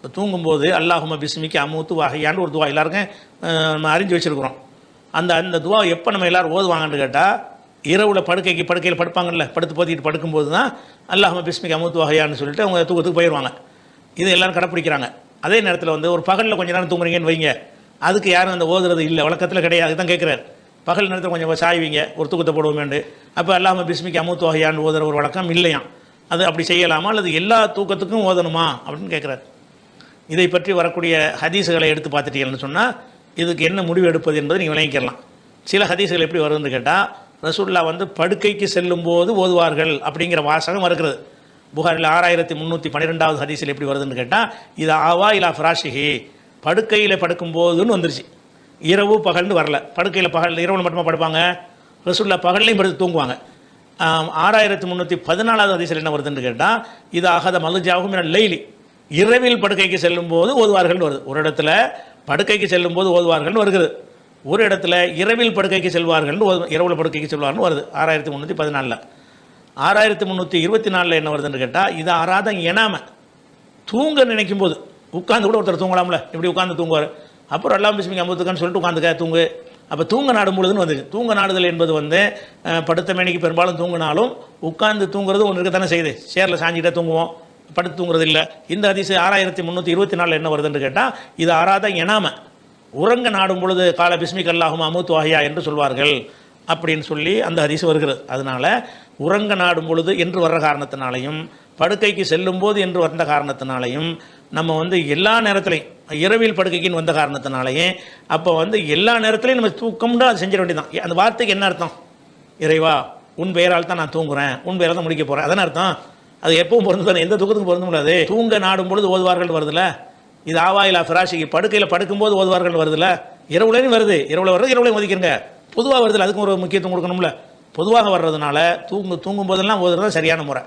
இப்போ தூங்கும்போது அல்லாஹும பிஸ்மிக்கு அமுத்து வாகையான்னு ஒரு துவா. எல்லாருக்கும் நம்ம அறிஞ்சு வச்சுருக்குறோம். அந்த அந்த துவா எப்போ நம்ம எல்லாரும் ஓதுவாங்கன்னு கேட்டால் இரவில் படுக்கைக்கு படுக்கையில் படுப்பாங்கல்ல படுத்து போத்திட்டு படுக்கும்போது தான் அல்லாஹும பிஸ்மிக்கு அமுத்து வாகையான்னு சொல்லிட்டு அவங்க தூக்கத்துக்கு போயிடுவாங்க இது எல்லோரும் கடைப்பிடிக்கிறாங்க. அதே நேரத்தில் வந்து ஒரு பகலில் கொஞ்ச நேரம் தூங்குறீங்கன்னு வைங்க. அதுக்கு யாரும் அந்த ஓதுறது இல்லை. வழக்கத்தில் கிடையாது. தான் கேட்குறாரு பகல் நேரத்தில் கொஞ்சம் சாய்வீங்க. ஒரு தூக்கத்தை போடுவோமேண்டு அப்போ அல்லாமல் பிஸ்மிக்கு அமுத்து வகையான்னு ஓதுற ஒரு வழக்கம் இல்லையாம். அது அப்படி செய்யலாமா? அல்லது எல்லா தூக்கத்துக்கும் ஓதணுமா? அப்படின்னு கேட்குறாரு இதை பற்றி வரக்கூடிய ஹதீஸுகளை எடுத்து பார்த்துட்டீங்கன்னு சொன்னால் இதுக்கு என்ன முடிவு எடுப்பது என்பதை நீங்கள் விளங்கிக்கலாம். சில ஹதீஸுகள் எப்படி வருதுன்னு கேட்டால் ரசூல்லா வந்து படுக்கைக்கு செல்லும்போது ஓதுவார்கள் அப்படிங்கிற வாசகம் இருக்கிறது புகாரில் ஆறாயிரத்தி முந்நூற்றி பன்னிரெண்டாவது ஹதீஸில் எப்படி வருதுன்னு கேட்டால் இது ஆவா இலா ஃபிராஷிஹி. படுக்கையில் படுக்கும்போதுன்னு வந்துருச்சு. இரவு பகல்னு வரல. படுக்கையில் பகல் இரவில் மட்டுமா படுப்பாங்க? ரசூல்லா பகல்லையும் படுத்து தூங்குவாங்க. ஆறாயிரத்தி முந்நூற்றி பதினாலாவது அதிசயம் என்ன வருதுன்னு கேட்டால் இது அகத மலுஜாகும் லைலி. இரவில் படுக்கைக்கு செல்லும் போது ஓதுவார்கள் வருது. ஒரு இடத்துல படுக்கைக்கு செல்லும் போது ஓதுவார்கள்னு வருகிறது. ஒரு இடத்துல இரவில் படுக்கைக்கு செல்வார்கள்னு இரவில் படுக்கைக்கு செல்வார்னு வருது. ஆறாயிரத்தி முந்நூற்றி பதினாலில். ஆறாயிரத்தி முந்நூற்றி இருபத்தி நாலில் என்ன வருதுன்னு கேட்டால் இது ஆறாத எனாம தூங்க நினைக்கும் போது உட்காந்து கூட ஒருத்தர் தூங்கலாம்ல. இப்படி உட்காந்து தூங்குவார்? அப்புறம் எல்லாம் பிஸ்மிக்கு அமுத்துக்கான்னு சொல்லிட்டு உட்காந்துக்க தூங்கு. அப்போ தூங்க நாடும் பொழுதுன்னு வந்துச்சு தூங்க நாடுதல் என்பது வந்து படுத்த மேனிக்கு பெரும்பாலும் தூங்கினாலும் உட்காந்து தூங்குறது ஒன்று இருக்கத்தானே செய்யுது. சேரில் சாஞ்சிக்கிட்டே தூங்குவோம். படுத்து தூங்குறது இல்லை இந்த அதிசய ஆறாயிரத்தி முந்நூற்றி இருபத்தி நாலில் என்ன வருதுன்னு கேட்டால் இது ஆறாத எனாம உறங்க நாடும் பொழுது கால பிஸ்மிக் அல்லாஹும் அமுத்து வாஹியா என்று சொல்வார்கள் அப்படின்னு சொல்லி அந்த ஹதீஸ் வருகிறது. அதனால் உறங்க நாடும் பொழுது என்று வர்ற காரணத்தினாலையும் படுக்கைக்கு செல்லும்போது என்று வந்த காரணத்தினாலையும் நம்ம வந்து எல்லா நேரத்திலையும் இரவில் படுக்கைக்குன்னு வந்த காரணத்தினாலையும் அப்போ வந்து எல்லா நேரத்திலையும் நம்ம தூக்கம்னு அது செஞ்சிட வேண்டியதான் அந்த வார்த்தைக்கு என்ன அர்த்தம்? இறைவா உன் பெயரால் தான் நான் தூங்குறேன் உன் பெயரால் தான் முடிக்க போகிறேன் அதான அர்த்தம்? அது எப்பவும் பொருந்து தானே? எந்த துக்கத்துக்கும் பொருந்த முடியாது. தூங்க நாடும் பொழுது ஓதுவார்கள் வருதுல்ல இது ஆவாயிலா ஃபிராஷிக்கு படுக்கையில் படுக்கும்போது ஓதுவார்கள் வருதுல்ல இரவுலையும் வருது. இரவுல வருது இரவுலையும் ஒதுக்கிருங்க பொதுவாக வருதுல்ல அதுக்கும் ஒரு முக்கியத்துவம் கொடுக்கணும்ல. பொதுவாக வர்றதுனால தூங்கு தூங்கும் போதெல்லாம் ஓதுறது தான் சரியான முறை.